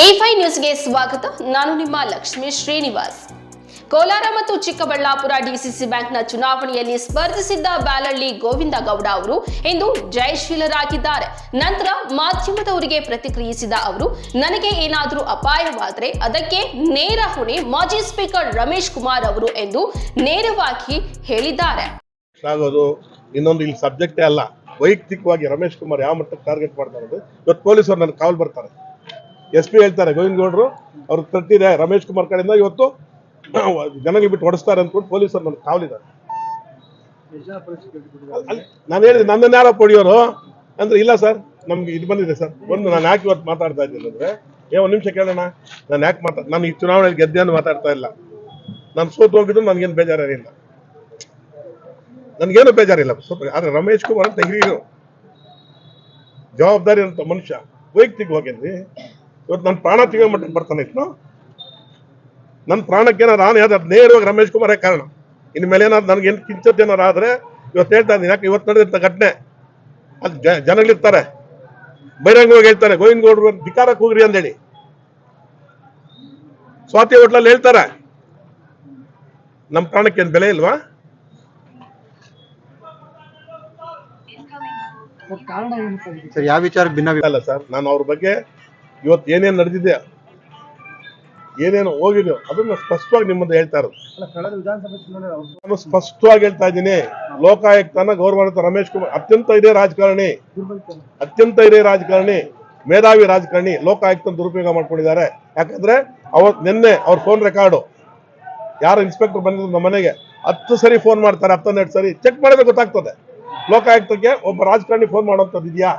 A five ನ್ಯೂಸ್ಗೆ ಸ್ವಾಗತ. ನಾನು ನಿಮ್ಮ ಲಕ್ಷ್ಮಿ ಶ್ರೀನಿವಾಸ್. ಕೋಲಾರ ಮತ್ತು ಚಿಕ್ಕಬಳ್ಳಾಪುರ ಡಿಸಿಸಿ ಬ್ಯಾಂಕ್ನ ಚುನಾವಣೆಯಲ್ಲಿ ಸ್ಪರ್ಧಿಸಿದ್ದ ಬ್ಯಾಲಳ್ಳಿ ಗೋವಿಂದ ಗೌಡ ಅವರು ಇಂದು ಜಯಶೀಲರಾಗಿದ್ದಾರೆ. ನಂತರ ಮಾಧ್ಯಮದವರಿಗೆ ಪ್ರತಿಕ್ರಿಯಿಸಿದ ಅವರು, ನನಗೆ ಏನಾದರೂ ಅಪಾಯವಾದರೆ ಅದಕ್ಕೆ ನೇರ ಹೊಣೆ ಮಾಜಿ ಸ್ಪೀಕರ್ ರಮೇಶ್ ಕುಮಾರ್ ಅವರು ಎಂದು ನೇರವಾಗಿ ಹೇಳಿದ್ದಾರೆ. ಇನ್ನೊಂದು ಇಲ್ಲಿ ಸಬ್ಜೆಕ್ಟೇ ಅಲ್ಲ. ವೈಯಕ್ತಿಕವಾಗಿ ರಮೇಶ್ ಕುಮಾರ್ ಯಾವ ಮಟ್ಟಕ್ಕೆ ಟಾರ್ಗೆಟ್ ಮಾಡ್ತಾರೆ ಇವತ್ತು ಪೊಲೀಸರು ನನ್ನ ಕಾವಲು ಬರ್ತಾರೆ. ಎಸ್ ಪಿ ಹೇಳ್ತಾರೆ, ಗೋವಿಂದ ಗೌಡ್ರು ಅವ್ರಿಗೆ ತಟ್ಟಿದೆ ರಮೇಶ್ ಕುಮಾರ್ ಕಡೆಯಿಂದ ಇವತ್ತು ಜನಗಳಿಗೆ ಬಿಟ್ಟು ಹೊಡಿಸ್ತಾರೆ ಅಂದ್ಕೊಂಡು ಪೊಲೀಸರು ನನ್ನ ಕಾವಲಿದ್ದಾರೆ. ನಾನು ಹೇಳಿದೆ ನನ್ನನ್ನು ಯಾರೋ ಪಡೆಯೋರು ಅಂದ್ರೆ ಇಲ್ಲ ಸರ್, ನಮ್ಗೆ ಇದು ಬಂದಿದೆ ಸರ್. ಒಂದು, ನಾನು ಯಾಕೆ ಇವತ್ತು ಮಾತಾಡ್ತಾ ಇದ್ದೀನಿ ಅಂದ್ರೆ, ಏ, ಒಂದು ನಿಮಿಷ ಕೇಳೋಣ. ನಾನು ಯಾಕೆ ಮಾತಾ, ನಾನು ಈ ಚುನಾವಣೆಯಲ್ಲಿ ಗೆದ್ದೆ ಅಂತ ಮಾತಾಡ್ತಾ ಇಲ್ಲ. ನಾನು ಸೋತು ಹೋಗಿದ್ದು ನನಗೇನು ಬೇಜಾರಿಲ್ಲ ನನಗೇನು ಬೇಜಾರಿಲ್ಲ. ಸ್ವಲ್ಪ, ಆದ್ರೆ ರಮೇಶ್ ಕುಮಾರ್ ಅಂತ ಹಿರಿಯರು, ಜವಾಬ್ದಾರಿ ಅಂತ ಮನುಷ್ಯ ವೈಯಕ್ತಿಕವಾಗಿ ಇವತ್ತು ನನ್ನ ಪ್ರಾಣ ತೆಗೆಯೋ ಮಟ್ಟಕ್ಕೆ ಬರ್ತಾನೆ ಇತ್ತು ನನ್ನ ಪ್ರಾಣಕ್ಕೆ ನಾನು ಯಾವ್ದು ನೇರವಾಗಿ ರಮೇಶ್ ಕುಮಾರೇ ಕಾರಣ? ಇನ್ನು ಮೇಲೆ ಏನಾದ್ರು ನನಗೆ ಏನು ಕಿಂಚತ್ ಏನಾರು ಆದ್ರೆ ಇವತ್ತು ಹೇಳ್ತಾ ಇದ್ದೀನಿ. ಯಾಕೆ ಇವತ್ತು ನಡೆದಿರ್ತ ಘಟನೆ? ಅದು ಜ ಜನಗಳಿರ್ತಾರೆ ಬಹಿರಂಗವಾಗಿ ಹೇಳ್ತಾರೆ. ಗೋವಿಂದ ಗೌಡ್ರು ಧಿಕಾರಕ್ಕೆ ಹೋಗ್ರಿ ಅಂದೇಳಿ. ಸ್ವಾತಿ ಹೋಟ್ಲಲ್ಲಿ ಹೇಳ್ತಾರೆ. ನಮ್ಮ ಪ್ರಾಣಕ್ಕೆ ಏನು ಬೆಲೆ ಇಲ್ವಾ? ಸರ್ ಯಾವ ವಿಚಾರ ಭಿನ್ನ ಅಲ್ಲ ಸರ್ ನಾನು ಅವ್ರ ಬಗ್ಗೆ ಇವತ್ತು ಏನೇನು ನಡೆದಿದೆ ಏನೇನು ಹೋಗಿದೆಯೋ ಅದನ್ನ ಸ್ಪಷ್ಟವಾಗಿ ನಿಮ್ಮ ಮುಂದೆ ಹೇಳ್ತಾ ಇರೋದು. ನಾನು ಸ್ಪಷ್ಟವಾಗಿ ಹೇಳ್ತಾ ಇದ್ದೀನಿ ಲೋಕಾಯುಕ್ತನ ಗೌರವಾನ್ವಿತ ರಮೇಶ್ ಕುಮಾರ್ ಅತ್ಯಂತ ಹಿರಿಯ ರಾಜಕಾರಣಿ ಅತ್ಯಂತ ಹಿರಿಯ ರಾಜಕಾರಣಿ ಮೇಧಾವಿ ರಾಜಕಾರಣಿ ಲೋಕಾಯುಕ್ತನ ದುರುಪಯೋಗ ಮಾಡ್ಕೊಂಡಿದ್ದಾರೆ. ಯಾಕಂದ್ರೆ ಅವತ್ ನಿನ್ನೆ ಅವ್ರ ಫೋನ್ ರೆಕಾರ್ಡು ಯಾರು ಇನ್ಸ್ಪೆಕ್ಟರ್ ಬಂದಿದ್ರು ನಮ್ಮ ಮನೆಗೆ ಹತ್ತು ಸರಿ ಫೋನ್ ಮಾಡ್ತಾರೆ ಹತ್ತೊಂದೆರಡು ಸರಿ ಚೆಕ್ ಮಾಡಿದ್ರೆ ಗೊತ್ತಾಗ್ತದೆ. ಲೋಕಾಯುಕ್ತಕ್ಕೆ ಒಬ್ಬ ರಾಜಕಾರಣಿ ಫೋನ್ ಮಾಡುವಂಥದ್ದು ಇದೆಯಾ?